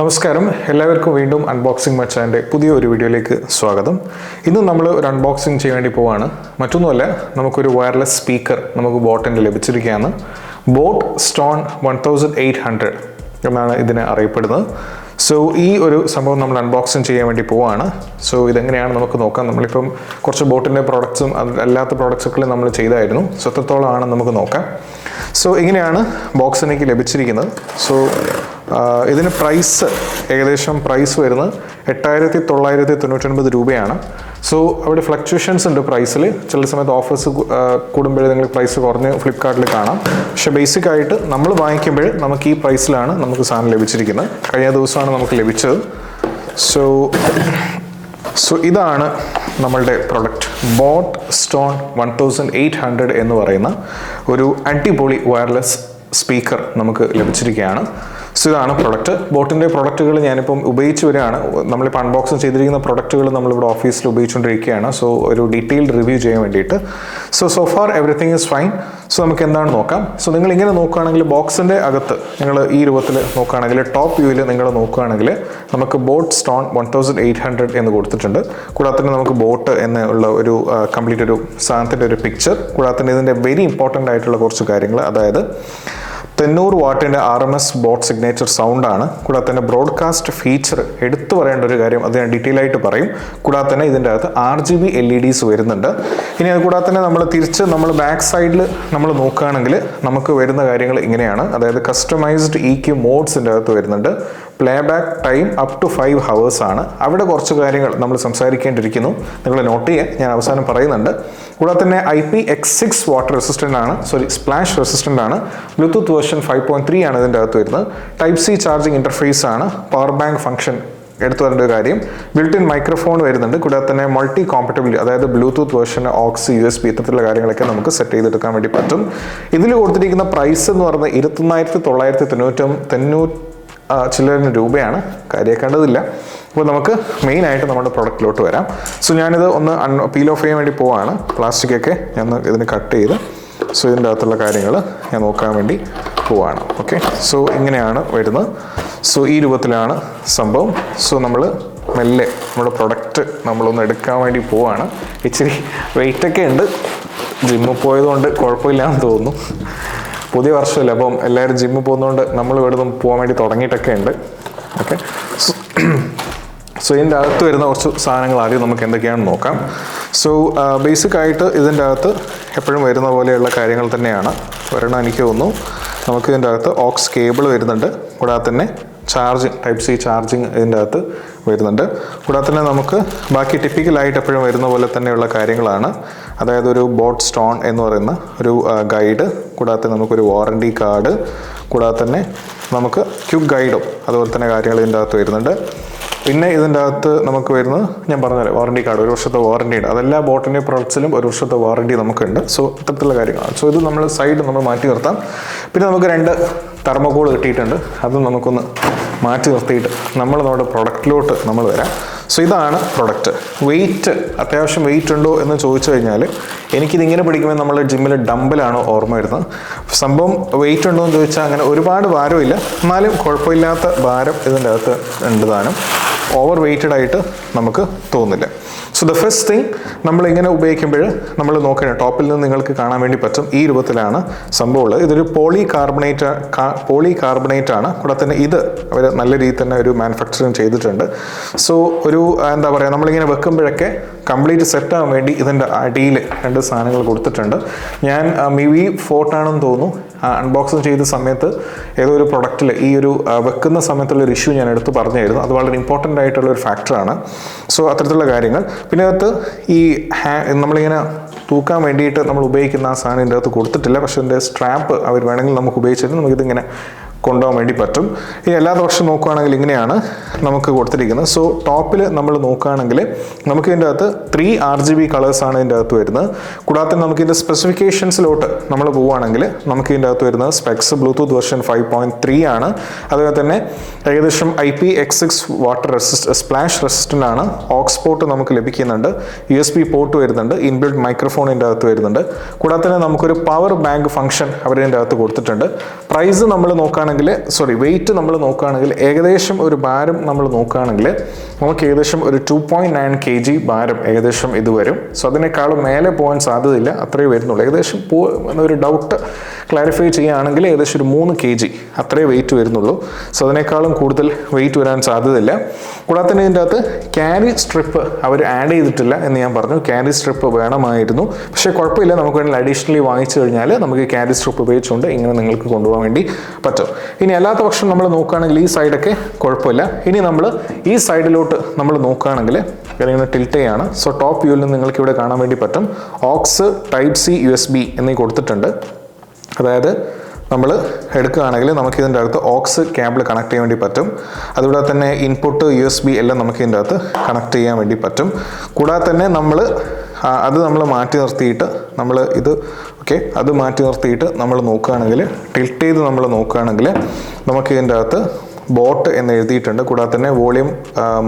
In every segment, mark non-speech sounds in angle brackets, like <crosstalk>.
നമസ്കാരം. എല്ലാവർക്കും വീണ്ടും അൺബോക്സിംഗ് മച്ചാന്റെ പുതിയ ഒരു വീഡിയോയിലേക്ക് സ്വാഗതം. ഇന്ന് നമ്മൾ ഒരു അൺബോക്സിംഗ് ചെയ്യാൻ വേണ്ടി പോവാണ്. മറ്റൊന്നുമല്ല നമുക്കൊരു വയർലെസ് സ്പീക്കർ നമുക്ക് ബോട്ടിന്റെ ലഭിച്ചിരിക്കുകയാണ്. Boat Stone one thousand eight hundred എന്നാണ് ഇതിനെ അറിയപ്പെടുന്നത്. സോ ഈ ഒരു സംഭവം നമ്മൾ അൺബോക്സിങ് ചെയ്യാൻ വേണ്ടി പോവാണ്. സോ ഇതെങ്ങനെയാണ് നമുക്ക് നോക്കാം. നമ്മളിപ്പം കുറച്ച് ബോട്ടിന്റെ പ്രോഡക്റ്റ്സും അല്ലാത്ത പ്രോഡക്റ്റ്സൊക്കെ നമ്മൾ ചെയ്തായിരുന്നു. സോ നമുക്ക് നോക്കാം. സോ ഇങ്ങനെയാണ് ബോക്സ് എനിക്ക് ലഭിച്ചിരിക്കുന്നത്. സോ ഇതിന് പ്രൈസ് ഏകദേശം പ്രൈസ് വരുന്നത് എട്ടായിരത്തി തൊള്ളായിരത്തി തൊണ്ണൂറ്റൊൻപത് രൂപയാണ്. സോ അവിടെ ഫ്ലക്ച്വേഷൻസ് ഉണ്ട് പ്രൈസിൽ ചില സമയത്ത് ഓഫേഴ്സ് കൂടുമ്പോഴേ നിങ്ങൾ പ്രൈസ് കുറഞ്ഞ് ഫ്ലിപ്കാർട്ടിൽ കാണാം. പക്ഷേ ബേസിക് ആയിട്ട് നമ്മൾ വാങ്ങിക്കുമ്പോൾ നമുക്ക് ഈ പ്രൈസിലാണ് നമുക്ക് സാധനം ലഭിച്ചിരിക്കുന്നത്. കഴിഞ്ഞ ദിവസമാണ് നമുക്ക് ലഭിച്ചത്. സോ സോ ഇതാണ് നമ്മളുടെ product Boat Stone one thousand eight hundred എന്ന് പറയുന്ന ഒരു അടിപൊളി വയർലെസ് സ്പീക്കർ നമുക്ക് ലഭിച്ചിരിക്കുകയാണ്. സോ ഇതാണ് പ്രൊഡക്റ്റ്. ബോട്ടിന്റെ പ്രൊഡക്റ്റുകൾ ഞാനിപ്പം ഉപയോഗിച്ച് വരികയാണ്. നമ്മളിപ്പോൾ അൺബോക്സിങ് ചെയ്തിരിക്കുന്ന പ്രൊഡക്റ്റുകൾ നമ്മളിവിടെ ഓഫീസിൽ ഉപയോഗിച്ചുകൊണ്ടിരിക്കുകയാണ്. സോ ഒരു ഡീറ്റെയിൽഡ് റിവ്യൂ ചെയ്യാൻ വേണ്ടിയിട്ട്. So so far everything is fine so നമുക്ക് എന്താണ് നോക്കാം. സോ നിങ്ങൾ ഇങ്ങനെ നോക്കുകയാണെങ്കിൽ ബോക്സിന്റെ അകത്ത് നിങ്ങൾ ഈ രൂപത്തിൽ നോക്കുകയാണെങ്കിൽ ടോപ്പ് വ്യൂവിൽ നിങ്ങൾ നോക്കുകയാണെങ്കിൽ നമുക്ക് Boat Stone one thousand eight hundred എന്ന് കൊടുത്തിട്ടുണ്ട്. കൂടാതെ തന്നെ നമുക്ക് ബോട്ട് എന്നുള്ള ഒരു കംപ്ലീറ്റ് ഒരു സാധനത്തിന്റെ ഒരു പിക്ചർ കൂടാതെ തന്നെ ഇതിന്റെ വെരി ഇമ്പോർട്ടന്റ് ആയിട്ടുള്ള കുറച്ച് കാര്യങ്ങൾ. അതായത് തൊണ്ണൂറ് വാട്ടിന്റെ R M S Boat signature സൗണ്ടാണ് കൂടാതെ തന്നെ ബ്രോഡ്കാസ്റ്റ് ഫീച്ചർ എടുത്തു പറയേണ്ട ഒരു കാര്യം അത് ഞാൻ ഡീറ്റെയിൽ ആയിട്ട് പറയും. കൂടാതെ തന്നെ ഇതിന്റെ അകത്ത് R G B L E Ds വരുന്നുണ്ട്. ഇനി അത് കൂടാതെ തന്നെ നമ്മൾ തിരിച്ച് നമ്മൾ ബാക്ക് സൈഡിൽ നമ്മൾ നോക്കുകയാണെങ്കിൽ നമുക്ക് വരുന്ന കാര്യങ്ങൾ ഇങ്ങനെയാണ്. അതായത് കസ്റ്റമൈസ്ഡ് ഇ ക്യു മോഡ്സിന്റെ അകത്ത് വരുന്നുണ്ട്. Playback time up to five hours ആണ്. അവിടെ കുറച്ച് കാര്യങ്ങൾ നമ്മൾ സംസാരിക്കേണ്ടിയിരിക്കുന്നു. നിങ്ങൾ നോട്ട് ചെയ്യുക ഞാൻ അവസാനം പറയുന്നുണ്ട്. കൂടാതെ തന്നെ I P X six water resistant ആണ്. സോറി സ്പ്ലാഷ് റെസിസ്റ്റന്റ് ആണ്. Bluetooth version five point three ആണ് ഇതിന്റെ അകത്ത് വരുന്നത്. ടൈപ്പ് സി ചാർജിങ് ഇന്റർഫേസ് ആണ്. പവർ ബാങ്ക് ഫംഗ്ഷൻ എടുത്തു വരേണ്ട ഒരു കാര്യം. ബിൽട്ടിൻ മൈക്രോഫോൺ വരുന്നുണ്ട്. കൂടാതെ തന്നെ മൾട്ടി കോമ്പറ്റബിലിറ്റി അതായത് Bluetooth version aux U S B ഇത്തരത്തിലുള്ള കാര്യങ്ങളൊക്കെ നമുക്ക് സെറ്റ് ചെയ്തെടുക്കാൻ വേണ്ടി പറ്റും. ഇതിൽ കൊടുത്തിരിക്കുന്ന പ്രൈസ് എന്ന് പറയുന്നത് ഇരുപത്തൊന്നായിരത്തി തൊള്ളായിരത്തി തൊണ്ണൂറ്റും തൊണ്ണൂറ്റി ചില്ലറിന് രൂപയാണ്. കാര്യമാക്കേണ്ടതില്ല അപ്പോൾ നമുക്ക് മെയിനായിട്ട് നമ്മുടെ പ്രൊഡക്റ്റിലോട്ട് വരാം. സോ ഞാനിത് ഒന്ന് അൺ പീൽ ഓഫ് ചെയ്യാൻ വേണ്ടി പോവാണ്. പ്ലാസ്റ്റിക്കൊക്കെ ഞാൻ ഇതിന് കട്ട് ചെയ്ത് സോ ഇതിന്റെ അകത്തുള്ള കാര്യങ്ങൾ ഞാൻ നോക്കാൻ വേണ്ടി പോവാണ് ഓക്കെ സോ ഇങ്ങനെയാണ് വരുന്നത്. സോ ഈ രൂപത്തിലാണ് സംഭവം. സോ നമ്മൾ മെല്ലെ നമ്മുടെ പ്രൊഡക്റ്റ് നമ്മളൊന്ന് എടുക്കാൻ വേണ്ടി പോവാണ്. ഇച്ചിരി വെയിറ്റൊക്കെ ഉണ്ട്. ജിമ്മിൽ പോയതുകൊണ്ട് കുഴപ്പമില്ലാന്ന് തോന്നുന്നു. പുതിയ വർഷമല്ലേ അപ്പം എല്ലാവരും ജിമ്മിൽ പോകുന്നതുകൊണ്ട് നമ്മൾ ഇവിടെ നിന്ന് പോകാൻ വേണ്ടി തുടങ്ങിയിട്ടൊക്കെ ഉണ്ട്. ഓക്കെ സോ <clears throat> ഇതിന്റെ അകത്ത് വരുന്ന കുറച്ച് സാധനങ്ങൾ ആദ്യം നമുക്ക് എന്തൊക്കെയാണെന്ന് നോക്കാം. സോ ബേസിക് ആയിട്ട് ഇതിന്റെ അകത്ത് എപ്പോഴും വരുന്ന പോലെയുള്ള കാര്യങ്ങൾ തന്നെയാണ്. ഒരെണ്ണം എനിക്ക് തോന്നുന്നു. നമുക്ക് ഇതിന്റെ അകത്ത് ഓക്സ് കേബിൾ വരുന്നുണ്ട്. കൂടാതെ തന്നെ ചാർജിങ് ടൈപ്പ് സി ചാർജിങ് ഇതിന്റെ അകത്ത് വരുന്നുണ്ട്. കൂടാതെ തന്നെ നമുക്ക് ബാക്കി ടിപ്പിക്കലായിട്ട് എപ്പോഴും വരുന്ന പോലെ തന്നെയുള്ള കാര്യങ്ങളാണ്. അതായത് ഒരു ബോട്ട് സ്റ്റോൺ എന്ന് പറയുന്ന ഒരു ഗൈഡ് കൂടാതെ നമുക്കൊരു വാറണ്ടി കാർഡ് കൂടാതെ തന്നെ നമുക്ക് ക്യുക്ക് ഗൈഡും അതുപോലെ തന്നെ കാര്യങ്ങൾ ഇതിന്റെ അകത്ത് വരുന്നുണ്ട്. പിന്നെ ഇതിന്റെ അകത്ത് നമുക്ക് വരുന്നത് ഞാൻ പറഞ്ഞല്ലോ വാറണ്ടി കാർഡ് ഒരു വർഷത്തെ വാറണ്ടി ഉണ്ട്. അതെല്ലാ ബോട്ടിന്റെ പ്രൊഡക്ട്സിലും ഒരു വർഷത്തെ വാറണ്ടി നമുക്കുണ്ട്. സോ ഇത്തരത്തിലുള്ള കാര്യങ്ങളാണ്. സോ ഇത് നമ്മൾ സൈഡ് നമ്മൾ മാറ്റി നിർത്താം. പിന്നെ നമുക്ക് രണ്ട് തെർമോകോൾ കിട്ടിയിട്ടുണ്ട്. അത് നമുക്കൊന്ന് മാറ്റി നിർത്തിയിട്ട് നമ്മൾ നമ്മുടെ പ്രൊഡക്റ്റിലോട്ട് നമ്മൾ വരാം. സോ ഇതാണ് പ്രൊഡക്റ്റ് വെയിറ്റ് അത്യാവശ്യം വെയിറ്റ് ഉണ്ടോ എന്ന് ചോദിച്ചു കഴിഞ്ഞാൽ എനിക്കിതിങ്ങനെ പിടിക്കുമ്പോൾ നമ്മൾ ജിമ്മിൽ ഡംബിലാണ് ഓർമ്മ വരുന്നത്. സംഭവം വെയിറ്റ് ഉണ്ടോ എന്ന് ചോദിച്ചാൽ അങ്ങനെ ഒരുപാട് ഭാരമില്ല. എന്നാലും കുഴപ്പമില്ലാത്ത ഭാരം ഇതിന്റെ അകത്ത് ഉണ്ട് താനും. ഓവർ വെയ്റ്റഡ് ആയിട്ട് നമുക്ക് തോന്നില്ല. സോ ദ ഫസ്റ്റ് തിങ് നമ്മൾ ഇങ്ങനെ ഉപയോഗിക്കുമ്പോൾ നമ്മൾ നോക്കണം ടോപ്പിൽ നിന്ന് നിങ്ങൾക്ക് കാണാൻ വേണ്ടി പറ്റും. ഈ രൂപത്തിലാണ് സംഭവമുള്ളത് ഇതൊരു പോളി കാർബണേറ്റ് പോളി കാർബണേറ്റ് ആണ്. കൂടെ തന്നെ ഇത് അവർ നല്ല രീതിയിൽ തന്നെ ഒരു മാനുഫാക്ചറിങ് ചെയ്തിട്ടുണ്ട്. സോ ഒരു എന്താ പറയുക നമ്മളിങ്ങനെ വെക്കുമ്പോഴൊക്കെ കംപ്ലീറ്റ് സെറ്റ് ആവാൻ വേണ്ടി ഇതിന്റെ അടിയിൽ രണ്ട് സാധനങ്ങൾ കൊടുത്തിട്ടുണ്ട്. ഞാൻ മി വി ഫോർട്ടാണെന്ന് തോന്നുന്നു. അൺബോക്സിങ് ചെയ്ത സമയത്ത് ഏതോ ഒരു പ്രൊഡക്റ്റിൽ ഈ ഒരു വെക്കുന്ന സമയത്തുള്ള ഒരു ഇഷ്യൂ ഞാൻ എടുത്ത് പറഞ്ഞായിരുന്നു. അത് വളരെ ഇമ്പോർട്ടന്റ് ആയിട്ടുള്ള ഒരു ഫാക്ടറാണ് സോ അത്തരത്തിലുള്ള കാര്യങ്ങൾ. പിന്നെ അകത്ത് ഈ ഹാ നമ്മളിങ്ങനെ തൂക്കാൻ വേണ്ടിയിട്ട് നമ്മൾ ഉപയോഗിക്കുന്ന ആ സാധനം ഇതിന്റെ അകത്ത് കൊടുത്തിട്ടില്ല. പക്ഷേ ഇതിന്റെ സ്ട്രാപ്പ് അവർ വേണമെങ്കിൽ നമുക്ക് ഉപയോഗിച്ചിട്ട് നമുക്കിതിങ്ങനെ കൊണ്ടുപോകാൻ വേണ്ടി പറ്റും. ഇനി എല്ലാ വർഷം നോക്കുകയാണെങ്കിൽ ഇങ്ങനെയാണ് നമുക്ക് കൊടുത്തിരിക്കുന്നത്. സോ ടോപ്പിൽ നമ്മൾ നോക്കുകയാണെങ്കിൽ നമുക്ക് ഇതിന്റെ അകത്ത് ത്രീ ആർ ജി ബി കളേഴ്സാണ് ഇതിന്റെ അകത്ത് വരുന്നത്. കൂടാതെ നമുക്ക് ഇതിന്റെ സ്പെസിഫിക്കേഷൻസിലോട്ട് നമ്മൾ പോവുകയാണെങ്കിൽ നമുക്ക് ഇതിന്റെ അകത്ത് വരുന്നത് specs Bluetooth version five point three ആണ്. അതുപോലെ തന്നെ ഏകദേശം I P X six water resist splash resistant ആണ് ഓക്സ്പോർട്ട് നമുക്ക് ലഭിക്കുന്നുണ്ട്. യു എസ് ബി പോർട്ട് വരുന്നുണ്ട്. ഇൻബിൽഡ് മൈക്രോഫോൺ ഇതിന്റെ അകത്ത് വരുന്നുണ്ട്. കൂടാതെ തന്നെ നമുക്കൊരു പവർ ബാങ്ക് ഫംഗ്ഷൻ അവരിതിന്റെ അകത്ത് കൊടുത്തിട്ടുണ്ട്. പ്രൈസ് നമ്മൾ നോക്കുകയാണെങ്കിൽ നോക്കുകയാണെങ്കിൽ സോറി വെയിറ്റ് നമ്മൾ നോക്കുകയാണെങ്കിൽ ഏകദേശം ഒരു ഭാരം നമ്മൾ നോക്കുകയാണെങ്കിൽ നമുക്ക് ഏകദേശം ഒരു two point nine K G ഭാരം ഏകദേശം ഇത് വരും. സോ അതിനേക്കാളും മേലെ പോകാൻ സാധ്യതയില്ല അത്രേ വരുന്നുള്ളൂ. ഏകദേശം പോ ഒരു ഡൗട്ട് ക്ലാരിഫൈ ചെയ്യുകയാണെങ്കിൽ ഏകദേശം ഒരു മൂന്ന് കെ ജി അത്രേ വെയിറ്റ് വരുന്നുള്ളൂ. സോ അതിനേക്കാളും കൂടുതൽ വെയിറ്റ് വരാൻ സാധ്യതയില്ല. കൂടാതെ തന്നെ ഇതിന്റെ അകത്ത് ക്യാരി സ്ട്രിപ്പ് അവർ ആഡ് ചെയ്തിട്ടില്ല എന്ന് ഞാൻ പറഞ്ഞു. ക്യാരി സ്ട്രിപ്പ് വേണമായിരുന്നു. പക്ഷേ കുഴപ്പമില്ല. നമുക്ക് വേണമെങ്കിൽ അഡീഷണലി വാങ്ങിച്ചു കഴിഞ്ഞാൽ നമുക്ക് ക്യാരി സ്ട്രിപ്പ് ഉപയോഗിച്ചുകൊണ്ട് ഇങ്ങനെ നിങ്ങൾക്ക് കൊണ്ടുപോകാൻ വേണ്ടി പറ്റും. ഇനി അല്ലാത്ത പക്ഷം നമ്മൾ നോക്കുകയാണെങ്കിൽ ഈ സൈഡൊക്കെ കുഴപ്പമില്ല. ഇനി നമ്മൾ ഈ സൈഡിലോട്ട് നമ്മൾ നോക്കുകയാണെങ്കിൽ ഇങ്ങനെ ടിൽറ്റയാണ് സോ ടോപ്പ് വ്യൂവിൽ നിന്ന് നിങ്ങൾക്ക് ഇവിടെ കാണാൻ വേണ്ടി പറ്റും. Aux type C U S B എന്നീ കൊടുത്തിട്ടുണ്ട്. അതായത് നമ്മൾ എടുക്കുകയാണെങ്കിൽ നമുക്ക് ഇതിന്റെ അകത്ത് ഓക്സ് ക്യാബിൾ കണക്ട് ചെയ്യാൻ വേണ്ടി പറ്റും. അതുകൂടാതെ തന്നെ ഇൻപുട്ട് യു എസ് ബി എല്ലാം നമുക്ക് ഇതിന്റെ അകത്ത് കണക്ട് ചെയ്യാൻ വേണ്ടി പറ്റും. കൂടാതെ തന്നെ നമ്മൾ അത് നമ്മൾ മാറ്റി നിർത്തിയിട്ട് നമ്മൾ ഇത് ഓക്കെ അത് മാറ്റി നിർത്തിയിട്ട് നമ്മൾ നോക്കുകയാണെങ്കിൽ ടിൽറ്റ് ചെയ്ത് നമ്മൾ നോക്കുകയാണെങ്കിൽ നമുക്ക് ഇതിന്റെ അകത്ത് ബോട്ട് എന്ന് എഴുതിയിട്ടുണ്ട്. കൂടാതെ തന്നെ വോളിയം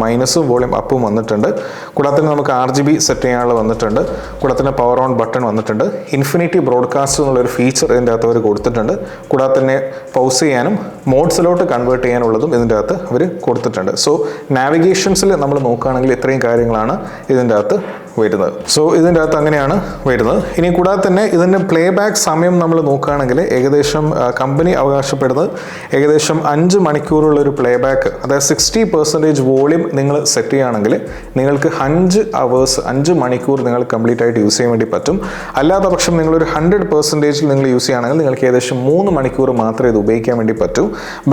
മൈനസും വോളിയം അപ്പും വന്നിട്ടുണ്ട്. കൂടാതെ തന്നെ നമുക്ക് ആർ ജി ബി സെറ്റ് ചെയ്യാനുള്ള വന്നിട്ടുണ്ട്. കൂടാതെ തന്നെ പവർ ഓൺ ബട്ടൺ വന്നിട്ടുണ്ട്. ഇൻഫിനിറ്റി ബ്രോഡ്കാസ്റ്റ് എന്നുള്ളൊരു ഫീച്ചർ ഇതിന്റെ അകത്ത് അവർ കൊടുത്തിട്ടുണ്ട്. കൂടാതെ തന്നെ പൗസ് ചെയ്യാനും മോഡ്സിലോട്ട് കൺവേർട്ട് ചെയ്യാനുള്ളതും ഇതിന്റെ അകത്ത് അവർ കൊടുത്തിട്ടുണ്ട്. സോ നാവിഗേഷൻസിൽ നമ്മൾ നോക്കുകയാണെങ്കിൽ ഇത്രയും കാര്യങ്ങളാണ് ഇതിന്റെ അകത്ത് വരുന്നത്. സോ ഇതിന്റെ അകത്ത് അങ്ങനെയാണ് വരുന്നത്. ഇനി കൂടാതെ തന്നെ ഇതിന്റെ പ്ലേ ബാക്ക് സമയം നമ്മൾ നോക്കുകയാണെങ്കിൽ ഏകദേശം കമ്പനി അവകാശപ്പെടുന്നത് ഏകദേശം അഞ്ച് മണിക്കൂറുള്ള ഒരു പ്ലേ ബാക്ക് അതായത് സിക്സ്റ്റി പെർസെന്റേജ് വോളിയം നിങ്ങൾ സെറ്റ് ചെയ്യുകയാണെങ്കിൽ നിങ്ങൾക്ക് അഞ്ച് അവേഴ്സ് അഞ്ച് മണിക്കൂർ നിങ്ങൾ കംപ്ലീറ്റ് ആയിട്ട് യൂസ് ചെയ്യാൻ വേണ്ടി പറ്റും. അല്ലാത്ത പക്ഷം നിങ്ങളൊരു ഹൺഡ്രഡ് പെർസെന്റേജിൽ നിങ്ങൾ യൂസ് ചെയ്യുകയാണെങ്കിൽ നിങ്ങൾക്ക് ഏകദേശം മൂന്ന് മണിക്കൂർ മാത്രമേ ഇത് ഉപയോഗിക്കാൻ വേണ്ടി പറ്റൂ.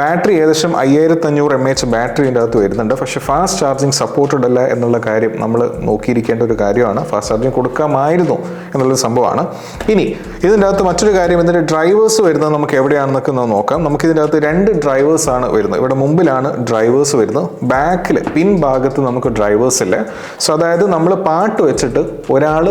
ബാറ്ററി ഏകദേശം അയ്യായിരത്തി അഞ്ഞൂറ് എം എച്ച് ബാറ്ററിന്റെ അകത്ത് വരുന്നുണ്ട്. പക്ഷേ ഫാസ്റ്റ് ചാർജിങ് സപ്പോർട്ടഡ് അല്ല എന്നുള്ള കാര്യം നമ്മൾ നോക്കിയിരിക്കേണ്ട ഒരു കാര്യമാണ് ഫാസ്റ്റ് ചാർജിങ് കൊടുക്കാമായിരുന്നു എന്നുള്ളൊരു സംഭവമാണ്. ഇനി ഇതിന്റെ അകത്ത് മറ്റൊരു കാര്യം ഇതിന്റെ ഡ്രൈവേഴ്സ് വരുന്നത് നമുക്ക് എവിടെയാണെന്നൊക്കെ ഒന്ന് നോക്കാം. നമുക്ക് ഇതിന്റെ അകത്ത് രണ്ട് ഡ്രൈവേഴ്സാണ് വരുന്നത്. ഇവിടെ മുമ്പിലാണ് ഡ്രൈവേഴ്സ് വരുന്നത്. ബാക്കിൽ പിൻ ഭാഗത്ത് നമുക്ക് ഡ്രൈവേഴ്സ് ഇല്ല. സോ അതായത് നമ്മൾ പാട്ട് വെച്ചിട്ട് ഒരാൾ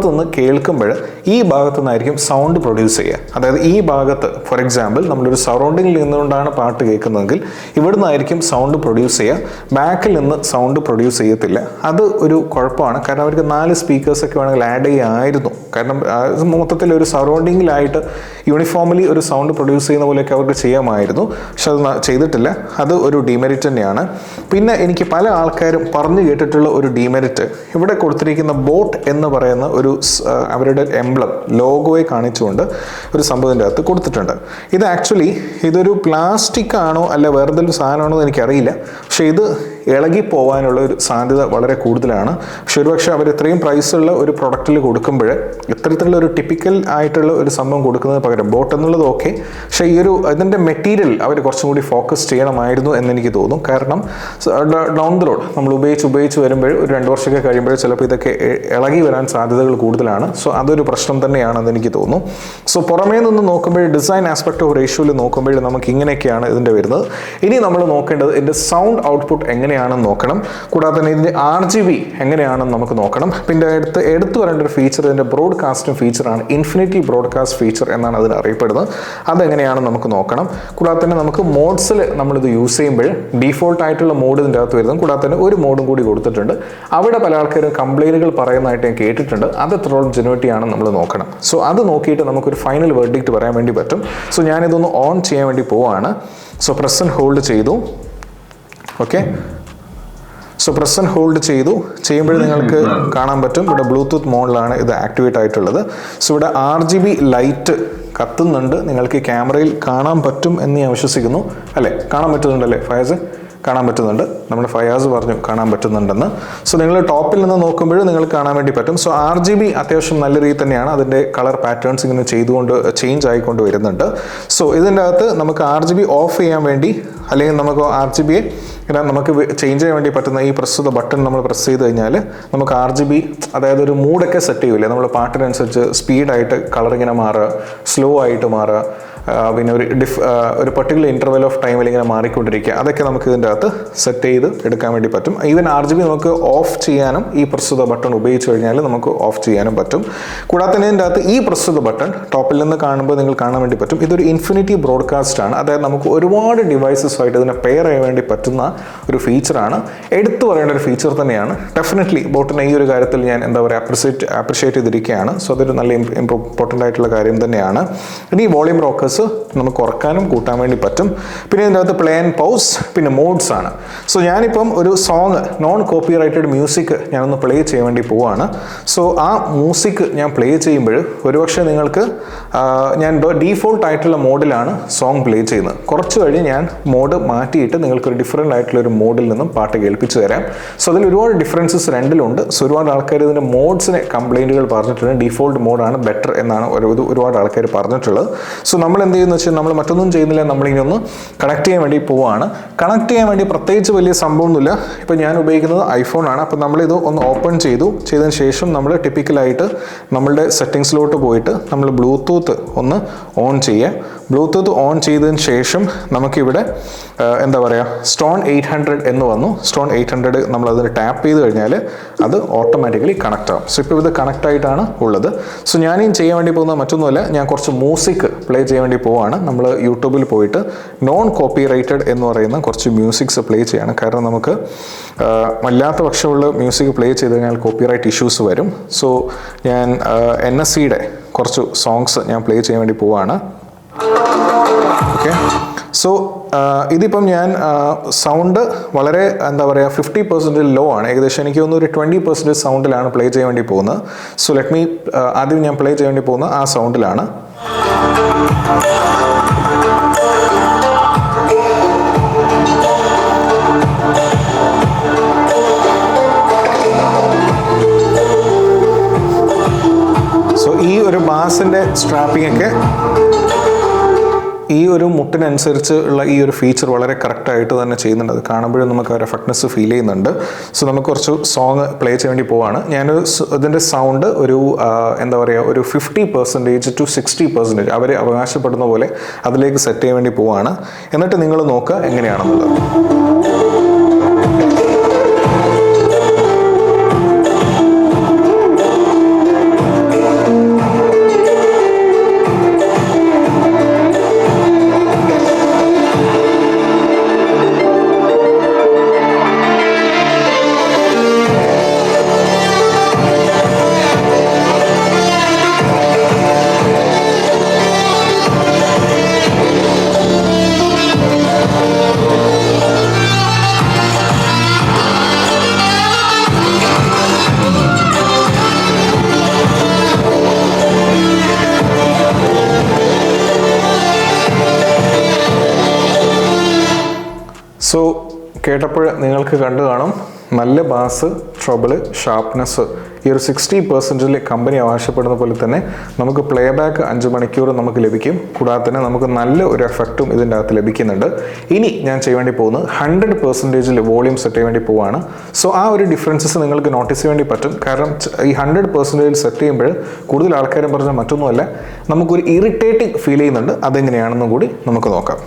അപ്പുറത്ത് നിന്ന് കേൾക്കുമ്പോൾ ഈ ഭാഗത്തു നിന്നായിരിക്കും സൗണ്ട് പ്രൊഡ്യൂസ് ചെയ്യുക. അതായത് ഈ ഭാഗത്ത് ഫോർ എക്സാമ്പിൾ നമ്മളൊരു സറൗണ്ടിങ്ങിൽ നിന്നുകൊണ്ടാണ് പാട്ട് കേൾക്കുന്നതെങ്കിൽ ഇവിടെ നിന്നായിരിക്കും സൗണ്ട് പ്രൊഡ്യൂസ് ചെയ്യുക. ബാക്കിൽ നിന്ന് സൗണ്ട് പ്രൊഡ്യൂസ് ചെയ്യത്തില്ല. അത് ഒരു കുഴപ്പമാണ്. കാരണം അവർക്ക് നാല് സ്പീക്കേഴ്സൊക്കെ വേണമെങ്കിൽ ആഡ് ചെയ്യാമായിരുന്നു. കാരണം മൊത്തത്തിൽ ഒരു സറൗണ്ടിങ്ങിലായിട്ട് യൂണിഫോമലി ഒരു സൗണ്ട് പ്രൊഡ്യൂസ് ചെയ്യുന്ന പോലെയൊക്കെ അവർക്ക് ചെയ്യാമായിരുന്നു. പക്ഷെ അത് ചെയ്തിട്ടില്ല. അത് ഒരു ഡിമെറിറ്റ് തന്നെയാണ്. പിന്നെ എനിക്ക് പല ആൾക്കാരും പറഞ്ഞു കേട്ടിട്ടുള്ള ഒരു ഡിമെറിറ്റ് ഇവിടെ കൊടുത്തിരിക്കുന്ന ബോട്ട് എന്ന് പറയുന്ന ഒരു അവരുടെ എംബ്ലം ലോഗോയെ കാണിച്ചുകൊണ്ട് ഒരു സംഭവത്തിന്റെ അകത്ത് കൊടുത്തിട്ടുണ്ട്. ഇത് ആക്ച്വലി ഇതൊരു പ്ലാസ്റ്റിക് ആണോ അല്ല വേറെന്തെങ്കിലും സാധനമാണോ എന്ന് എനിക്കറിയില്ല. പക്ഷേ ഇത് ഇളകി പോകാനുള്ള ഒരു സാധ്യത വളരെ കൂടുതലാണ്. പക്ഷെ ഒരുപക്ഷെ അവർ ഇത്രയും പ്രൈസുള്ള ഒരു പ്രൊഡക്റ്റിൽ കൊടുക്കുമ്പോൾ ഇത്തരത്തിലുള്ള ഒരു ടിപ്പിക്കൽ ആയിട്ടുള്ള ഒരു സംഭവം കൊടുക്കുന്നത് പകരം ബോട്ട് എന്നുള്ളത് ഓക്കെ പക്ഷേ ഈ ഒരു ഇതിന്റെ മെറ്റീരിയൽ അവർ കുറച്ചും കൂടി ഫോക്കസ് ചെയ്യണമായിരുന്നു എന്ന് എനിക്ക് തോന്നും. കാരണം ഡൗൺ ദ റോഡ് നമ്മൾ ഉപയോഗിച്ച് ഉപയോഗിച്ച് വരുമ്പോൾ ഒരു രണ്ട് വർഷമൊക്കെ കഴിയുമ്പോൾ ചിലപ്പോൾ ഇതൊക്കെ ഇളകി വരാൻ സാധ്യതകൾ കൂടുതലാണ്. സോ അതൊരു പ്രശ്നം തന്നെയാണെന്ന് എനിക്ക് തോന്നുന്നു സോ പുറമേ നിന്ന് നോക്കുമ്പോൾ ഡിസൈൻ ആസ്പെക്ട് ഓഫ് റേഷ്യോയിൽ നോക്കുമ്പോൾ നമുക്ക് ഇങ്ങനെയൊക്കെയാണ് ഇതിന്റെ വരുന്നത്. ഇനി നമ്മൾ നോക്കേണ്ടത് ഇതിന്റെ സൗണ്ട് ഔട്ട്പുട്ട് എങ്ങനെയാണെന്ന് നോക്കണം. കൂടാതെ തന്നെ ഇതിന്റെ ആർ ജി ബി എങ്ങനെയാണെന്ന് നമുക്ക് നോക്കണം. പിന്നെ അടുത്ത് എടുത്തു വരേണ്ട ഒരു ഫീച്ചർ ഇതിന്റെ ബ്രോഡ്കാസ്റ്റിംഗ് ഫീച്ചറാണ് ഇൻഫിനിറ്റി ബ്രോഡ്കാസ്റ്റ് ഫീച്ചർ എന്നാണ് അതിന് അറിയപ്പെടുന്നത്. അതെങ്ങനെയാണെന്ന് നമുക്ക് നോക്കണം. കൂടാതെ തന്നെ നമുക്ക് മോഡ്സിൽ നമ്മളിത് യൂസ് ചെയ്യുമ്പോൾ ഡീഫോൾട്ട് ആയിട്ടുള്ള മോഡ് ഇതിന്റെ അകത്ത് വരുന്നു. കൂടാതെ തന്നെ ഒരു മോഡും കൂടി കൊടുത്തിട്ടുണ്ട്. അവിടെ പല ആൾക്കാരും കംപ്ലൈന്റുകൾ പറയുന്നതായിട്ട് ഞാൻ കേട്ടിട്ടുണ്ട്. അത് എത്രത്തോളം ജെനുവിറ്റി ആണെന്ന് നമ്മൾ നോക്കണം. സോ അത് നോക്കിയിട്ട് നമുക്കൊരു ഫൈനൽ വെർഡിക്റ്റ് പറയാൻ വേണ്ടി പറ്റും. സോ ഞാനിതൊന്ന് ഓൺ ചെയ്യാൻ വേണ്ടി പോവാണ്. സോ പ്രസന്റ് ഹോൾഡ് ചെയ്തു. Okay so press and hold ചെയ്തു. ചെയ്യുമ്പോൾ നിങ്ങൾക്ക് കാണാൻ പറ്റും. ഇവിടെ ബ്ലൂടൂത്ത് മോഡിലാണ് ഇത് ആക്ടിവേറ്റ് ആയിട്ടുള്ളത്. സോ ഇവിടെ ആർ ജി ബി ലൈറ്റ് കത്തുന്നുണ്ട്. നിങ്ങൾക്ക് ക്യാമറയിൽ കാണാൻ പറ്റും എന്ന് ഞാൻ വിശ്വസിക്കുന്നു. അല്ലേ? കാണാൻ പറ്റുന്നുണ്ടല്ലേ ഫയസ്? കാണാൻ പറ്റുന്നുണ്ട്. നമ്മുടെ ഫയാസ് പറഞ്ഞു കാണാൻ പറ്റുന്നുണ്ടെന്ന്. സോ നിങ്ങൾ ടോപ്പിൽ നിന്ന് നോക്കുമ്പോഴും നിങ്ങൾക്ക് കാണാൻ വേണ്ടി പറ്റും. സോ ആർ ജി ബി അത്യാവശ്യം നല്ല രീതിയിൽ തന്നെയാണ്. അതിന്റെ കളർ പാറ്റേൺസ് ഇങ്ങനെ ചെയ്തുകൊണ്ട് ചേഞ്ച് ആയിക്കൊണ്ട് വരുന്നുണ്ട്. സോ ഇതിന്റെ അകത്ത് നമുക്ക് ആർ ജി ബി ഓഫ് ചെയ്യാൻ വേണ്ടി അല്ലെങ്കിൽ നമുക്ക് ആർ ജി ബിയെ നമുക്ക് ചേഞ്ച് ചെയ്യാൻ വേണ്ടി പറ്റുന്ന ഈ പ്രസ്തുത ബട്ടൺ നമ്മൾ പ്രസ് ചെയ്ത് കഴിഞ്ഞാൽ നമുക്ക് ആർ ജി ബി അതായത് ഒരു മൂഡൊക്കെ സെറ്റ് ചെയ്യില്ലേ? നമ്മൾ പാട്ടിനനുസരിച്ച് സ്പീഡായിട്ട് കളർ ഇങ്ങനെ മാറുക സ്ലോ ആയിട്ട് മാറുക. പിന്നെ ഒരു ഡിഫ് ഒരു പർട്ടിക്കുലർ ഇന്റർവെൽ ഓഫ് ടൈമിൽ ഇങ്ങനെ മാറിക്കൊണ്ടിരിക്കുക. അതൊക്കെ നമുക്ക് ഇതിന്റെ അകത്ത് സെറ്റ് ചെയ്ത് എടുക്കാൻ വേണ്ടി പറ്റും. ഈവൻ ആർ ജി ബി നമുക്ക് ഓഫ് ചെയ്യാനും ഈ പ്രസ്തുത ബട്ടൺ ഉപയോഗിച്ച് കഴിഞ്ഞാൽ നമുക്ക് ഓഫ് ചെയ്യാനും പറ്റും. കൂടാതെ തന്നെ ഇതിന്റെ അകത്ത് ഈ പ്രസ്തുത ബട്ടൺ ടോപ്പിൽ നിന്ന് കാണുമ്പോൾ നിങ്ങൾ കാണാൻ വേണ്ടി പറ്റും. ഇതൊരു ഇൻഫിനിറ്റി ബ്രോഡ്കാസ്റ്റ് ആണ്. അതായത് നമുക്ക് ഒരുപാട് ഡിവൈസസുമായിട്ട് ഇതിനെ പെയർ ചെയ്യാൻ വേണ്ടി പറ്റുന്ന ഒരു ഫീച്ചറാണ് എടുത്തു പറയേണ്ട ഒരു ഫീച്ചർ തന്നെയാണ്. ഡെഫിനറ്റ്ലി ബോട്ടിനെ ഈ ഒരു കാര്യത്തിൽ ഞാൻ എന്താ പറയുക അപ്രിസിയേറ്റ് അപ്രിഷിയേറ്റ് ചെയ്തിരിക്കുകയാണ്. സോ അതൊരു നല്ല ഇമ്പോർട്ടന്റ് ആയിട്ടുള്ള കാര്യം തന്നെയാണ്. ഇനി വോളിയം റോക്കേഴ്സ് സ്പീക്കേഴ്സ് നമുക്ക് കുറക്കാനും കൂട്ടാൻ വേണ്ടി പറ്റും. പിന്നെ ഇതിന്റെ അകത്ത് പ്ലേ ആൻഡ് പൗസ് പിന്നെ മോഡ്സ് ആണ്. സോ ഞാനിപ്പം ഒരു song non copyrighted music ഞാനൊന്ന് പ്ലേ ചെയ്യാൻ വേണ്ടി പോവാണ്. സോ ആ മ്യൂസിക് ഞാൻ പ്ലേ ചെയ്യുമ്പോൾ ഒരുപക്ഷെ നിങ്ങൾക്ക് ഞാൻ ഡീഫോൾട്ട് ആയിട്ടുള്ള മോഡിലാണ് സോങ് പ്ലേ ചെയ്യുന്നത്. കുറച്ച് കഴിഞ്ഞ് ഞാൻ മോഡ് മാറ്റിയിട്ട് നിങ്ങൾക്കൊരു ഡിഫറെന്റ് ആയിട്ടുള്ള ഒരു മോഡിൽ നിന്നും പാട്ട് കേൾപ്പിച്ചു തരാം. സോ അതിൽ ഒരുപാട് ഡിഫറൻസസ് രണ്ടിലുണ്ട്. സോ ഒരുപാട് ആൾക്കാർ ഇതിന്റെ മോഡ്സിനെ കംപ്ലൈന്റുകൾ പറഞ്ഞിട്ടുണ്ട്. ഡീഫോൾട്ട് മോഡാണ് ബെറ്റർ എന്നാണ് ഒരു- ഒരുപാട് ആൾക്കാർ പറഞ്ഞിട്ടുള്ളത്. സോ നമ്മൾ എന്ത് ചെയ്യുന്നു വെച്ചാൽ നമ്മൾ മറ്റൊന്നും ചെയ്യുന്നില്ല നമ്മളിങ്ങനെ ഒന്ന് കണക്ട് ചെയ്യാൻ വേണ്ടി പോവുകയാണ് കണക്ട് ചെയ്യാൻ വേണ്ടി പ്രത്യേകിച്ച് വലിയ സംഭവമൊന്നുമില്ല. ഇപ്പോൾ ഞാൻ ഉപയോഗിക്കുന്നത് ഐഫോൺ ആണ്. അപ്പോൾ നമ്മളിത് ഒന്ന് ഓപ്പൺ ചെയ്തു. ചെയ്തതിന് ശേഷം നമ്മൾ ടിപ്പിക്കലായിട്ട് നമ്മളുടെ സെറ്റിങ്സിലോട്ട് പോയിട്ട് നമ്മൾ ബ്ലൂടൂത്ത് ഒന്ന് ഓൺ ചെയ്യുക ബ്ലൂടൂത്ത് ഓൺ ചെയ്തതിന് ശേഷം നമുക്കിവിടെ എന്താ പറയുക സ്റ്റോൺ എയ്റ്റ് ഹൺഡ്രഡ് എന്ന് വന്നു. സ്റ്റോൺ എയ്റ്റ് ഹൺഡ്രഡ് നമ്മൾ അതിൽ ടാപ്പ് ചെയ്ത് കഴിഞ്ഞാൽ അത് ഓട്ടോമാറ്റിക്കലി കണക്ട് ആവും. സോ ഇപ്പോൾ ഇത് കണക്ട് ആയിട്ടാണ് ഉള്ളത്. സോ ഞാനും ചെയ്യാൻ വേണ്ടി പോകുന്നത് മറ്റൊന്നുമല്ല ഞാൻ കുറച്ച് മ്യൂസിക് പ്ലേ ചെയ്യാൻ വേണ്ടി പോവാണ്. നമ്മൾ യൂട്യൂബിൽ പോയിട്ട് നോൺ കോപ്പി റൈറ്റഡ് എന്ന് പറയുന്ന കുറച്ച് മ്യൂസിക്സ് പ്ലേ ചെയ്യാണ്. കാരണം നമുക്ക് വല്ലാത്ത പക്ഷമുള്ള മ്യൂസിക് പ്ലേ ചെയ്ത് കഴിഞ്ഞാൽ കോപ്പി റൈറ്റ് ഇഷ്യൂസ് വരും. സോ ഞാൻ എൻ എസ് സിയുടെ കുറച്ച് സോങ്സ് ഞാൻ പ്ലേ ചെയ്യാൻ വേണ്ടി പോവാണ്. ഓക്കെ സോ ഇതിപ്പം ഞാൻ സൗണ്ട് വളരെ എന്താ പറയുക ഫിഫ്റ്റി പെർസെന്റ് ലോ ആണ്. ഏകദേശം എനിക്ക് തോന്നുന്നു ഒരു ട്വന്റി പെർസെന്റേജ് സൗണ്ടിലാണ് പ്ലേ ചെയ്യാൻ വേണ്ടി പോകുന്നത്. സോ ലെറ്റ് മീ ആദ്യം ഞാൻ പ്ലേ ചെയ്യാൻ വേണ്ടി പോകുന്ന ആ സൗണ്ടിലാണ് സോ ഈ ഒരു ബാസിന്റെ സ്ട്രാപ്പിംഗ് ഒക്കെ ഈ ഒരു മുട്ടിനനുസരിച്ച് ഉള്ള ഈ ഒരു ഫീച്ചർ വളരെ കറക്റ്റായിട്ട് തന്നെ ചെയ്യുന്നുണ്ട്. അത് കാണുമ്പോഴും നമുക്ക് ഒരു ഫീൽ ചെയ്യുന്നുണ്ട്. സോ നമുക്ക് കുറച്ച് സോങ് പ്ലേ ചെയ്യാൻ വേണ്ടി പോവാണ്. ഞാൻ ഇതിന്റെ സൗണ്ട് ഒരു എന്താ പറയുക ഒരു fifty percentage to sixty percentage അവർ അവകാശപ്പെടുന്ന പോലെ അതിലേക്ക് സെറ്റ് ചെയ്യാൻ വേണ്ടി പോവാണ്. എന്നിട്ട് നിങ്ങൾ നോക്കുക എങ്ങനെയാണെന്നുള്ളത്. സോ കേട്ടപ്പോൾ നിങ്ങൾക്ക് കണ്ടു കാണും നല്ല ബാസ് ട്രബിൾ ഷാർപ്നെസ് ഈ ഒരു സിക്സ്റ്റി പെർസെന്റിൽ കമ്പനി ആവശ്യപ്പെടുന്ന പോലെ തന്നെ നമുക്ക് പ്ലേ ബാക്ക് അഞ്ച് മണിക്കൂർ നമുക്ക് ലഭിക്കും. കൂടാതെ തന്നെ നമുക്ക് നല്ല ഒരു എഫക്റ്റും ഇതിന്റെ അകത്ത് ലഭിക്കുന്നുണ്ട്. ഇനി ഞാൻ ചെയ്യാൻ വേണ്ടി പോകുന്നത് ഹൺഡ്രഡ് പെർസെന്റേജിൽ വോളിയം സെറ്റ് ചെയ്യാൻ വേണ്ടി പോവാണ്. സോ ആ ഒരു ഡിഫറൻസസ് നിങ്ങൾക്ക് നോട്ടീസ് ചെയ്യാൻ വേണ്ടി പറ്റും. കാരണം ഈ ഹൺഡ്രഡ് പെർസെന്റേജിൽ സെറ്റ് ചെയ്യുമ്പോൾ കൂടുതൽ ആൾക്കാരും പറഞ്ഞാൽ മറ്റൊന്നുമല്ല. നമുക്കൊരു ഇറിറ്റേറ്റിംഗ് ഫീൽ ചെയ്യുന്നുണ്ട്. അതെങ്ങനെയാണെന്നും കൂടി നമുക്ക് നോക്കാം.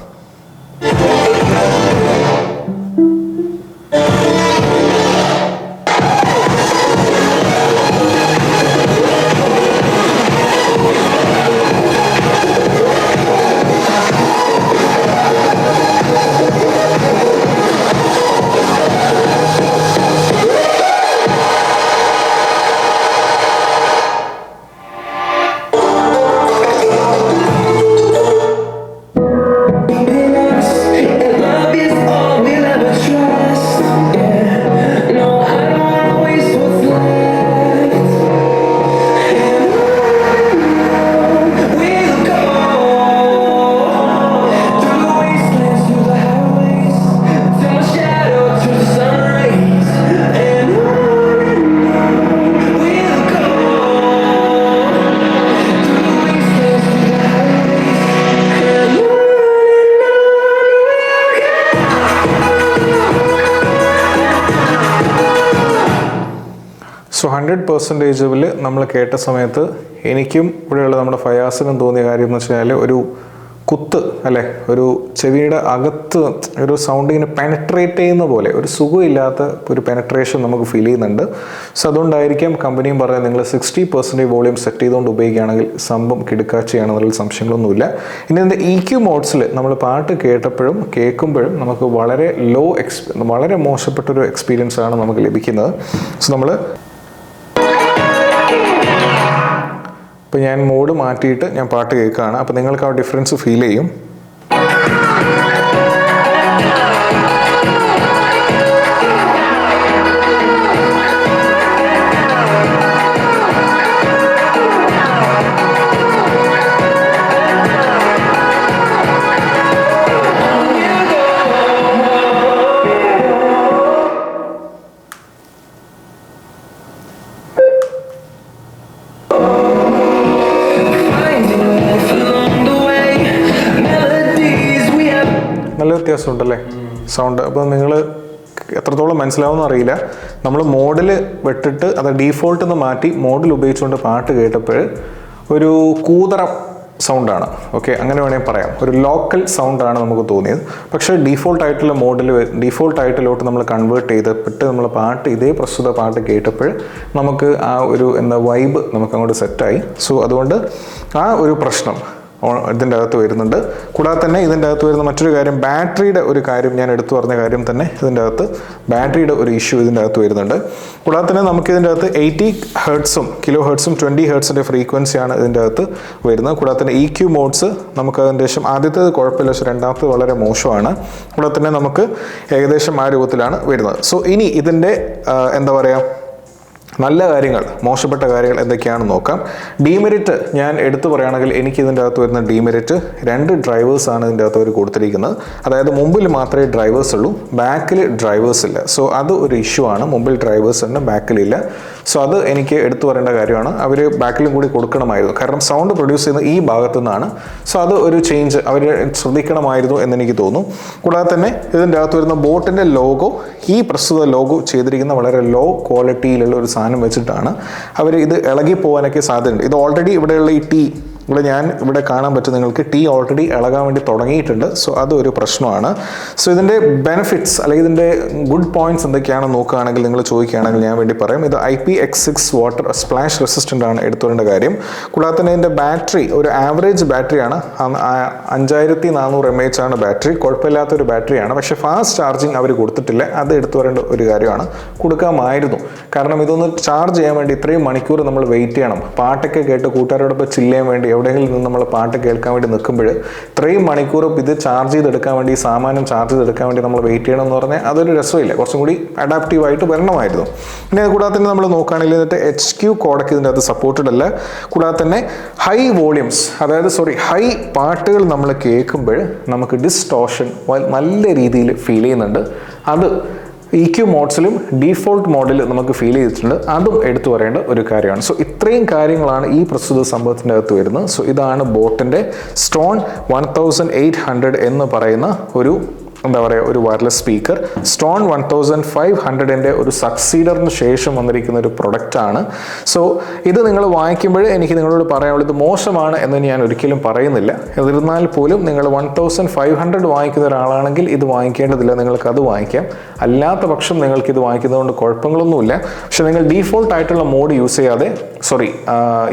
പെർസെന്റേജിൽ നമ്മൾ കേട്ട സമയത്ത് എനിക്കും ഇവിടെയുള്ള നമ്മുടെ ഫയാസിനും തോന്നിയ കാര്യം എന്ന് വെച്ചാൽ ഒരു കുത്ത് അല്ലേ? ഒരു ചെവിയുടെ അകത്ത് ഒരു സൗണ്ട് ഇങ്ങനെ പെനട്രേറ്റ് ചെയ്യുന്ന പോലെ ഒരു സുഖമില്ലാത്ത ഒരു പെനട്രേഷൻ നമുക്ക് ഫീൽ ചെയ്യുന്നുണ്ട്. സോ അതുകൊണ്ടായിരിക്കാം കമ്പനിയും പറയാൻ നിങ്ങൾ സിക്സ്റ്റി പെർസെന്റേജ് വോളിയം സെറ്റ് ചെയ്തുകൊണ്ട് ഉപയോഗിക്കുകയാണെങ്കിൽ സംഭവം കിടുക്കാച്ചയാണെന്നുള്ള സംശയങ്ങളൊന്നുമില്ല ഇനി അതിന്റെ ഇ ക്യു മോഡ്സിൽ നമ്മൾ പാട്ട് കേട്ടപ്പോഴും കേൾക്കുമ്പോഴും നമുക്ക് വളരെ ലോ എക്സ് വളരെ മോശപ്പെട്ടൊരു എക്സ്പീരിയൻസ് ആണ് നമുക്ക് ലഭിക്കുന്നത്. സോ നമ്മൾ അപ്പോൾ ഞാൻ മോഡ് മാറ്റിയിട്ട് ഞാൻ പാട്ട് കേൾക്കുകയാണ്. അപ്പോൾ നിങ്ങൾക്ക് ആ ഡിഫറൻസ് ഫീൽ ചെയ്യും? വ്യത്യാസമുണ്ടല്ലേ? സൗണ്ട് അപ്പോൾ നിങ്ങൾ എത്രത്തോളം മനസ്സിലാവുമെന്ന് അറിയില്ല. നമ്മൾ മോഡിൽ വെട്ടിട്ട് അത് ഡീഫോൾട്ട് എന്ന് മാറ്റി മോഡൽ ഉപയോഗിച്ചുകൊണ്ട് പാട്ട് കേട്ടപ്പോൾ ഒരു കൂതറ സൗണ്ടാണ് ഓക്കെ അങ്ങനെ വേണമെങ്കിൽ പറയാം. ഒരു ലോക്കൽ സൗണ്ടാണ് നമുക്ക് തോന്നിയത്. പക്ഷേ ഡീഫോൾട്ട് ആയിട്ടുള്ള മോഡിൽ ഡീഫോൾട്ട് ആയിട്ടിലോട്ട് നമ്മൾ കൺവേർട്ട് ചെയ്തപ്പെട്ട് നമ്മൾ പാട്ട് ഇതേ പ്രസ്തുത പാട്ട് കേട്ടപ്പോൾ നമുക്ക് ആ ഒരു എന്താ വൈബ് നമുക്ക് അങ്ങോട്ട് സെറ്റായി സോ അതുകൊണ്ട് ആ ഒരു പ്രശ്നം ഇതിന്റെ അകത്ത് വരുന്നുണ്ട്. കൂടാതെ തന്നെ ഇതിന്റെ അകത്ത് വരുന്ന മറ്റൊരു കാര്യം ബാറ്ററിയുടെ ഒരു കാര്യം ഞാൻ എടുത്തു പറഞ്ഞ കാര്യം തന്നെ ഇതിന്റെ അകത്ത് ബാറ്ററിയുടെ ഒരു ഇഷ്യൂ ഇതിന്റെ അകത്ത് വരുന്നുണ്ട്. കൂടാതെ തന്നെ നമുക്ക് ഇതിന്റെ അകത്ത് എയ്റ്റി ഹേർട്സും കിലോ ഹേർട്സും ട്വന്റി ഹേർട്സിന്റെ ഫ്രീക്വൻസിയാണ് ഇതിന്റെ അകത്ത് വരുന്നത്. കൂടാതെ തന്നെ ഇ ക്യു മോഡ്സ് നമുക്ക് അതിന്റെ ശേഷം ആദ്യത്തേത് കുഴപ്പമില്ല പക്ഷേ രണ്ടാമത്തെ വളരെ മോശമാണ്. കൂടാതെ തന്നെ നമുക്ക് ഏകദേശം ആ രൂപത്തിലാണ് വരുന്നത്. സോ ഇനി ഇതിന്റെ എന്താ പറയുക നല്ല കാര്യങ്ങൾ മോശപ്പെട്ട കാര്യങ്ങൾ എന്തൊക്കെയാണെന്ന് നോക്കാം. ഡീമെറിറ്റ് ഞാൻ എടുത്തു പറയുകയാണെങ്കിൽ എനിക്ക് ഇതിന്റെ അകത്ത് വരുന്ന ഡീമെറിറ്റ് രണ്ട് ഡ്രൈവേഴ്സാണ് ഇതിന്റെ അകത്ത് അവർ കൊടുത്തിരിക്കുന്നത്. അതായത് മുമ്പിൽ മാത്രമേ ഡ്രൈവേഴ്സ് ഉള്ളൂ ബാക്കിൽ ഡ്രൈവേഴ്സ് ഇല്ല. സോ അത് ഒരു ഇഷ്യൂ ആണ്. മുമ്പിൽ ഡ്രൈവേഴ്സ് ഉണ്ട് ബാക്കിലില്ല സോ അത് എനിക്ക് എടുത്തു പറയേണ്ട കാര്യമാണ്. അവർ ബാക്കിലും കൂടി കൊടുക്കണമായിരുന്നു. കാരണം സൗണ്ട് പ്രൊഡ്യൂസ് ചെയ്യുന്ന ഈ ഭാഗത്തു നിന്നാണ് സോ അത് ഒരു ചേഞ്ച് അവർ ശ്രദ്ധിക്കണമായിരുന്നു എന്ന് എനിക്ക് തോന്നുന്നു. കൂടാതെ തന്നെ ഇതിന്റെ അകത്ത് വരുന്ന ബോട്ടിന്റെ ലോഗോ ഈ പ്രസ്തുത ലോഗോ ചെയ്തിരിക്കുന്ന വളരെ ലോ ക്വാളിറ്റിയിലുള്ള ഒരു സാധനം വെച്ചിട്ടാണ് അവർ ഇത് ഇളകി പോകാനൊക്കെ സാധ്യതയുണ്ട്. ഇത് ഓൾറെഡി ഇവിടെയുള്ള ഈ ടീ ഇവിടെ ഞാൻ ഇവിടെ കാണാൻ പറ്റും നിങ്ങൾക്ക് ടീ ഓൾറെഡി ഇളകാൻ വേണ്ടി തുടങ്ങിയിട്ടുണ്ട്. സോ അതൊരു പ്രശ്നമാണ്. സോ ഇതിന്റെ ബെനിഫിറ്റ്സ് അല്ലെങ്കിൽ ഇതിന്റെ ഗുഡ് പോയിന്റ്സ് എന്തൊക്കെയാണ് നോക്കുകയാണെങ്കിൽ നിങ്ങൾ ചോദിക്കുകയാണെങ്കിൽ ഞാൻ വേണ്ടി പറയും. ഇത് I P X six water splash resistant ആണ് എടുത്തുകൊണ്ട കാര്യം. കൂടാതെ തന്നെ ഇതിന്റെ ബാറ്ററി ഒരു ആവറേജ് ബാറ്ററിയാണ് അഞ്ചായിരത്തി നാനൂറ് എം എച്ച് ആണ് ബാറ്ററി കുഴപ്പമില്ലാത്തൊരു ബാറ്ററിയാണ് പക്ഷേ ഫാസ്റ്റ് ചാർജിങ് അവർ കൊടുത്തിട്ടില്ല. അത് എടുത്തു വരേണ്ട ഒരു കാര്യമാണ്. കൊടുക്കാമായിരുന്നു. കാരണം ഇതൊന്ന് ചാർജ് ചെയ്യാൻ വേണ്ടി ഇത്രയും മണിക്കൂർ നമ്മൾ വെയിറ്റ് ചെയ്യണം. പാട്ടൊക്കെ കേട്ട് കൂട്ടുകാരോടൊപ്പം ചില്ല് ചെയ്യാൻ വേണ്ടി എവിടെയെങ്കിലും നിന്ന് നമ്മൾ പാട്ട് കേൾക്കാൻ വേണ്ടി നിൽക്കുമ്പോൾ ഇത്രയും മണിക്കൂർ ഇത് ചാർജ് ചെയ്തെടുക്കാൻ വേണ്ടി സാമാനം ചാർജ് ചെയ്തെടുക്കാൻ വേണ്ടി നമ്മൾ വെയിറ്റ് ചെയ്യണം എന്ന് പറഞ്ഞാൽ അതൊരു രസമില്ല. കുറച്ചും കൂടി അഡാപ്റ്റീവ് ആയിട്ട് വരണമായിരുന്നു. പിന്നെ കൂടാതെ തന്നെ നമ്മൾ നോക്കുകയാണെങ്കിൽ എന്നിട്ട് എച്ച് ക്യു കോഡൊക്കെ ഇതിന്റെ അത് സപ്പോർട്ടഡ് അല്ല. കൂടാതെ തന്നെ ഹൈ വോളിയംസ് അതായത് സോറി ഹൈ പാട്ടുകൾ നമ്മൾ കേൾക്കുമ്പോൾ നമുക്ക് ഡിസ്റ്റോഷൻ നല്ല രീതിയിൽ ഫീൽ ചെയ്യുന്നുണ്ട്. അത് ഇ ക്യു മോഡ്സിലും ഡീഫോൾട്ട് മോഡിൽ നമുക്ക് ഫീൽ ചെയ്തിട്ടുണ്ട്. അതും എടുത്തു പറയേണ്ട ഒരു കാര്യമാണ്. സോ ഇത്രയും കാര്യങ്ങളാണ് ഈ പ്രസ്തുത സംഭവത്തിന്റെ അകത്ത് വരുന്നത്. സോ ഇതാണ് ബോട്ടിന്റെ Stone one thousand eight hundred എന്ന് പറയുന്ന ഒരു എന്താ പറയുക ഒരു wireless speaker Stone one thousand five ഹൺഡ്രഡിന്റെ ഒരു സക്സീഡറിന് ശേഷം വന്നിരിക്കുന്ന ഒരു പ്രൊഡക്റ്റാണ് സോ ഇത് നിങ്ങൾ വാങ്ങിക്കുമ്പോൾ എനിക്ക് നിങ്ങളോട് പറയാനുള്ളത് മോശമാണ് എന്ന് ഞാൻ ഒരിക്കലും പറയുന്നില്ല. എന്നിരുന്നാൽ പോലും നിങ്ങൾ വൺ തൗസൻഡ് ഫൈവ് ഹൺഡ്രഡ് വാങ്ങിക്കുന്ന ഒരാളാണെങ്കിൽ ഇത് വാങ്ങിക്കേണ്ടതില്ല. നിങ്ങൾക്ക് അത് വാങ്ങിക്കാം. അല്ലാത്ത പക്ഷം നിങ്ങൾക്ക് ഇത് വാങ്ങിക്കുന്നതുകൊണ്ട് കുഴപ്പങ്ങളൊന്നുമില്ല. പക്ഷെ നിങ്ങൾ ഡീഫോൾട്ട് ആയിട്ടുള്ള മോഡ് യൂസ് ചെയ്യാതെ സോറി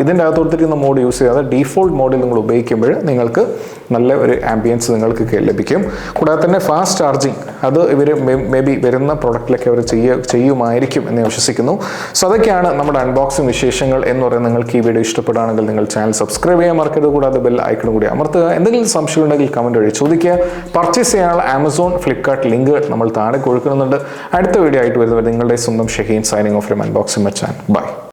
ഇതിന്റെ അകത്ത് കൊടുത്തിരിക്കുന്ന മോഡ് യൂസ് ചെയ്യാതെ ഡീഫോൾട്ട് മോഡിൽ നിങ്ങൾ ഉപയോഗിക്കുമ്പോൾ നിങ്ങൾക്ക് നല്ല ഒരു ആംബിയൻസ് നിങ്ങൾക്ക് ലഭിക്കും. കൂടാതെ തന്നെ ഫാസ്റ്റ് ചാർജിങ് അത് ഇവർ മേ ബി വരുന്ന പ്രൊഡക്റ്റിലൊക്കെ അവർ ചെയ്യ ചെയ്യുമായിരിക്കും എന്ന് വിശ്വസിക്കുന്നു. സോ അതൊക്കെയാണ് നമ്മുടെ അൺബോക്സിംഗ് വിശേഷങ്ങൾ എന്ന് പറയുന്നത്. നിങ്ങൾക്ക് ഈ വീഡിയോ ഇഷ്ടപ്പെടുകയാണെങ്കിൽ നിങ്ങൾ ചാനൽ സബ്സ്ക്രൈബ് ചെയ്യാൻ മറക്കരുത്. കൂടാതെ ബെൽ ഐക്കൺ കൂടി അമർത്തുക. എന്തെങ്കിലും സംശയം ഉണ്ടെങ്കിൽ കമന്റ് വഴി ചോദിക്കുക. പർച്ചേസ് ചെയ്യാനുള്ള ആമസോൺ ഫ്ലിപ്കാർട്ട് ലിങ്ക് നമ്മൾ താഴെ കൊടുക്കുന്നുണ്ട്. അടുത്ത വീഡിയോ ആയിട്ട് വരുന്നത് നിങ്ങളുടെ സ്വന്തം ഷഹീൻ സൈനിങ് ഓഫ് അൺബോക്സിംഗ് മച്ചാൻ ബൈ